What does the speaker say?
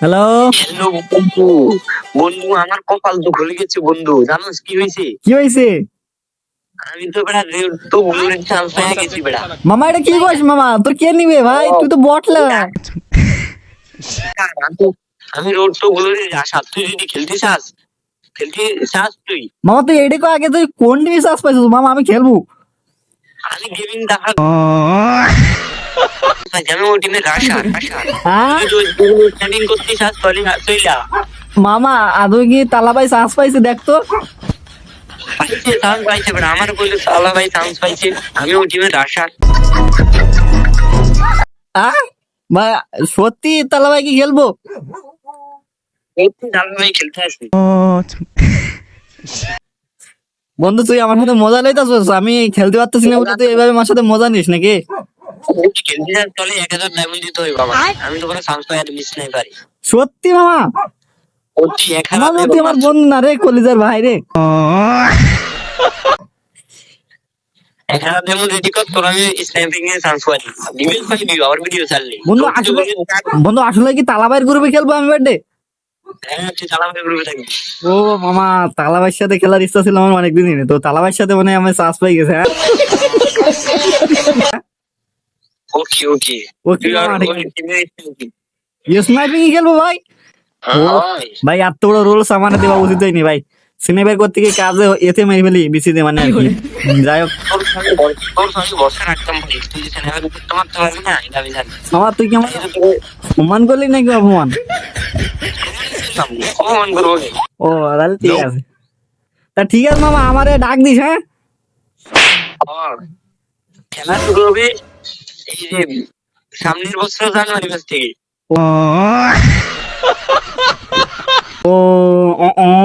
Hello hello বন্ধু। বন্ধু আমার কপাল তো খুলে গেছে বন্ধু। জানোস কি হয়েছে? কি হয়েছে? আমি তো বেড়া তো বুলেট চান্স পেয়ে গেছি বেড়া। মামা এটা কি কইস মামা? তোর কে নিবে ভাই? তুই তো বটলা। আমি রোড তো বুলেট আশা তুই যদি খেলতে চাস খেলতে চাস তুই। মামা তুই এডে কো আগে তুই কোন সার্চ পাইছিস? মামা আমি খেলব। আমি গেমিং দেখা মামা আদৌ কি তালা ভাই চান্স পাইছে দেখ তো। পাইছে চান্স পাইছে বেড়া আমার ভাই চান্স পাইছে আমি ওই টিমে রাশা হ্যাঁ ভাই সত্যি তালা ভাই কি খেলব? বন্ধু তুই আমার সাথে মজা লইতাছস আমি খেলতে পারতেছি না বলে তুই এভাবে আমার সাথে মজা নিস নাকি? খেলতে যাস তাহলে এক দিতে হবে বাবা। আমি তো কোনো চান্স মিস নাই পারি। সত্যি মামা? আমার বন্ধু না রে কলিজার ভাই রে আমি বন্ধু আসলে কি তালা ভাইয়ের গ্রুপে খেলব আমি বার্থডে হ্যাঁ গ্রুপে থাকবি। ও মামা তালা ভাইয়ের সাথে খেলার ইচ্ছা ছিল আমার অনেকদিনই। তো তালা ভাইয়ের সাথে মানে আমার চান্স পাই গেছে হ্যাঁ? ওকে ওকে ওকে আর স্নাইপিং খেলব ভাই? ভাই। এত বড় রোলস আমার দেওয়া উচিত হয়নি ভাই। সিনেমার করতে গিয়ে কাজে এতে মেরে ফেলি বিসিতে মানে আর কি। যাই হোক। ভাই। তুই যে সিনেমা করতে পারতে পারবি না এটা আমি জানি মামা তুই কি আমার সম্মান করলি নাকি অপমান? ও তাহলে ঠিক আছে। তা ঠিক আছে মামা আমারে ডাক দিস হ্যাঁ। খেলা শুরু হবে। সামনের বছর জানুয়ারি মাস থেকে ও ও